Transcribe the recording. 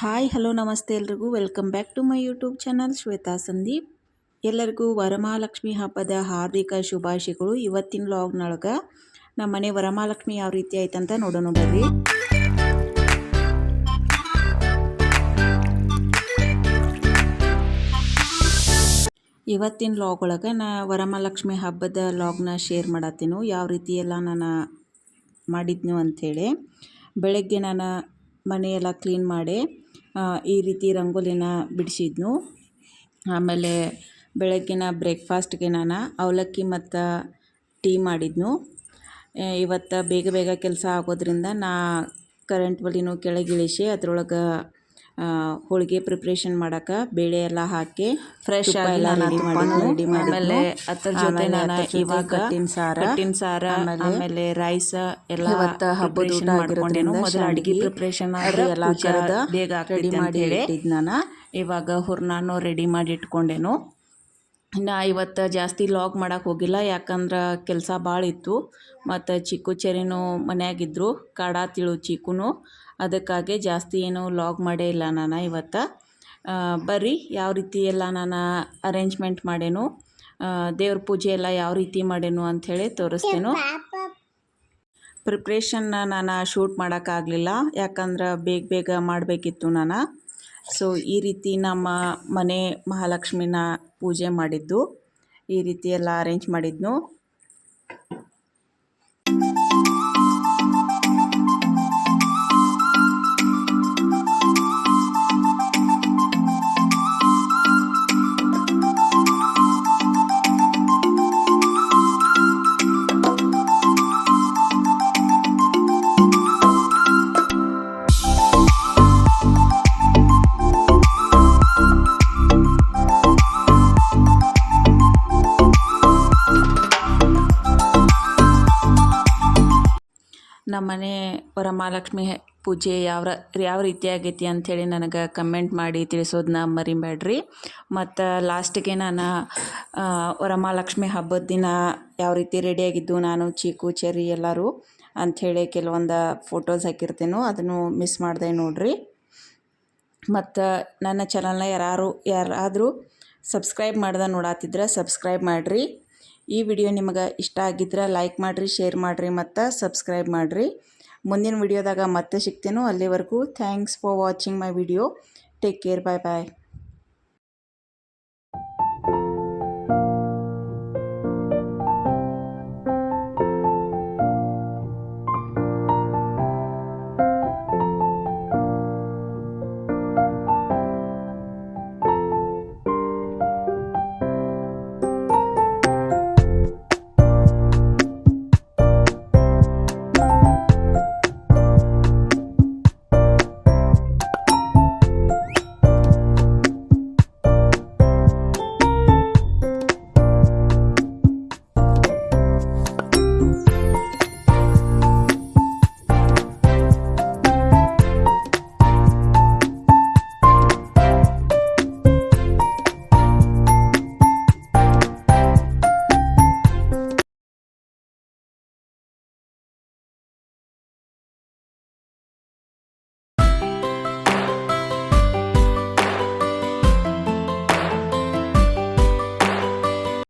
Hi, hello, ನಮಸ್ತೆ ಎಲ್ರಿಗೂ. Welcome back to my YouTube channel Shweta Sandeep. ಎಲ್ಲರಿಗೂ ವರಮಹಾಲಕ್ಷ್ಮಿ ಹಬ್ಬದ ಹಾರ್ದಿಕ ಶುಭಾಶಯಗಳು. ಇವತ್ತಿನ ಲಾಗ್ನೊಳಗೆ ನಮ್ಮ ಮನೆ ವರಮಹಾಲಕ್ಷ್ಮಿ ಯಾವ ರೀತಿ ಆಯ್ತಂತ ನೋಡೋಣ ಬರ್ರಿ. ಇವತ್ತಿನ ಲಾಗ್ ಒಳಗೆ ನಾ ವರಮಹಾಲಕ್ಷ್ಮಿ ಹಬ್ಬದ ಲಾಗ್ನ ಶೇರ್ ಮಾಡತ್ತೀನಿ. ಯಾವ ರೀತಿ ಎಲ್ಲ ನಾನು ಮಾಡಿದ್ನು ಅಂಥೇಳಿ ಬೆಳಗ್ಗೆ ನಾನು ಮನೆಯೆಲ್ಲ ಕ್ಲೀನ್ ಮಾಡಿ ಈ ರೀತಿ ರಂಗೋಲಿನ ಬಿಡಿಸಿದ್ನು. ಆಮೇಲೆ ಬೆಳಗ್ಗಿನ ಬ್ರೇಕ್ಫಾಸ್ಟ್ಗೆ ನಾನು ಅವಲಕ್ಕಿ ಮತ್ತು ಟೀ ಮಾಡಿದ್ನು. ಇವತ್ತು ಬೇಗ ಬೇಗ ಕೆಲಸ ಆಗೋದ್ರಿಂದ ನಾ ಕರೆಂಟ್ ಒಲೆನೂ ಕೆಳಗಿಳಿಸಿ ಅದ್ರೊಳಗೆ ಹೋಳಿಗೆ ಪ್ರಿಪ್ರೇಷನ್ ಮಾಡಕ್ಕೆ ಬೇಳೆ ಎಲ್ಲ ಹಾಕಿ ಫ್ರೆಶ್ ಎಲ್ಲ ರೆಡಿ ಮಾಡಿ ಆಮೇಲೆ ಅದ್ರ ಜೊತೆ ನಾನು ಇವಾಗ ಕಟ್ಟಿನ ಸಾರ ಕಟ್ಟಿನ ಸಾರ ಆಮೇಲೆ ರೈಸ್ ಎಲ್ಲ ಇವತ್ತು ಹಬ್ಬದ ಊಟ ಮಾಡ್ಕೊಂಡೇನು ಮೊದಲು ಅಡಿಗೆ ಪ್ರಿಪ್ರೇಷನ್ ಎಲ್ಲ ಬೇಗ ರೆಡಿ ಮಾಡಿ ಇಟ್ಟಿದ್ದು ನಾನು. ಇವಾಗ ಹುರ್ನಾನು ರೆಡಿ ಮಾಡಿ ಇಟ್ಕೊಂಡೇನು. ನಾ ಇವತ್ತು ಜಾಸ್ತಿ ಲಾಗ್ ಮಾಡಕ್ಕೆ ಹೋಗಿಲ್ಲ. ಯಾಕಂದ್ರೆ ಕೆಲಸ ಭಾಳ ಇತ್ತು. ಮತ್ತು ಚಿಕ್ಕು ಚೆರಿನೂ ಕಾಡಾ ತಿಳು ಚಿಕ್ಕುನು. ಅದಕ್ಕಾಗಿ ಜಾಸ್ತಿ ಏನು ಲಾಗ್ ಮಾಡೇ ಇಲ್ಲ ನಾನು ಇವತ್ತು. ಬರ್ರಿ, ಯಾವ ರೀತಿ ಎಲ್ಲ ನಾನು ಅರೇಂಜ್ಮೆಂಟ್ ಮಾಡೇನು ದೇವ್ರ ಪೂಜೆ ಎಲ್ಲ ಯಾವ ರೀತಿ ಮಾಡೇನು ಅಂಥೇಳಿ ತೋರಿಸ್ತೇನು. ಪ್ರಿಪ್ರೇಷನ್ನ ನಾನು ಶೂಟ್ ಮಾಡೋಕ್ಕಾಗಲಿಲ್ಲ ಯಾಕಂದ್ರೆ ಬೇಗ ಬೇಗ ಮಾಡಬೇಕಿತ್ತು ನಾನು. ಸೊ ಈ ರೀತಿ ನಮ್ಮ ಮನೆ ಮಹಾಲಕ್ಷ್ಮಿನ ಪೂಜೆ ಮಾಡಿದ್ದು. ಈ ರೀತಿ ಎಲ್ಲ ಅರೇಂಜ್ ಮಾಡಿದ್ನು. ನಮ್ಮ ಮನೆ ವರಮಹಾಲಕ್ಷ್ಮಿ ಪೂಜೆ ಯಾವ ಯಾವ ರೀತಿ ಆಗೈತಿ ಅಂಥೇಳಿ ನನಗೆ ಕಮೆಂಟ್ ಮಾಡಿ ತಿಳಿಸೋದನ್ನ ಮರಿಬೇಡ್ರಿ. ಮತ್ತು ಲಾಸ್ಟಿಗೆ ನಾನು ವರಮಹಾಲಕ್ಷ್ಮಿ ಹಬ್ಬದ ದಿನ ಯಾವ ರೀತಿ ರೆಡಿಯಾಗಿದ್ದು ನಾನು, ಚೀಕು ಚೆರಿ ಎಲ್ಲರೂ ಅಂಥೇಳಿ ಕೆಲವೊಂದು ಫೋಟೋಸ್ ಹಾಕಿರ್ತೇನೋ, ಅದನ್ನು ಮಿಸ್ ಮಾಡಿದೆ ನೋಡ್ರಿ. ಮತ್ತು ನನ್ನ ಚಾನಲ್ನ ಯಾರು ಯಾರಾದರೂ ಸಬ್ಸ್ಕ್ರೈಬ್ ಮಾಡ್ದೆ ನೋಡಾತಿದ್ರೆ ಸಬ್ಸ್ಕ್ರೈಬ್ ಮಾಡಿರಿ. ಈ ವಿಡಿಯೋ ನಿಮಗೆ ಇಷ್ಟ ಆಗಿದ್ರೆ ಲೈಕ್ ಮಾಡಿರಿ, ಶೇರ್ ಮಾಡಿರಿ ಮತ್ತು ಸಬ್ಸ್ಕ್ರೈಬ್ ಮಾಡಿರಿ. ಮುಂದಿನ ವಿಡಿಯೋದಾಗ ಮತ್ತೆ ಸಿಗ್ತೇನೋ. ಅಲ್ಲಿವರೆಗೂ thanks for watching my video take care bye bye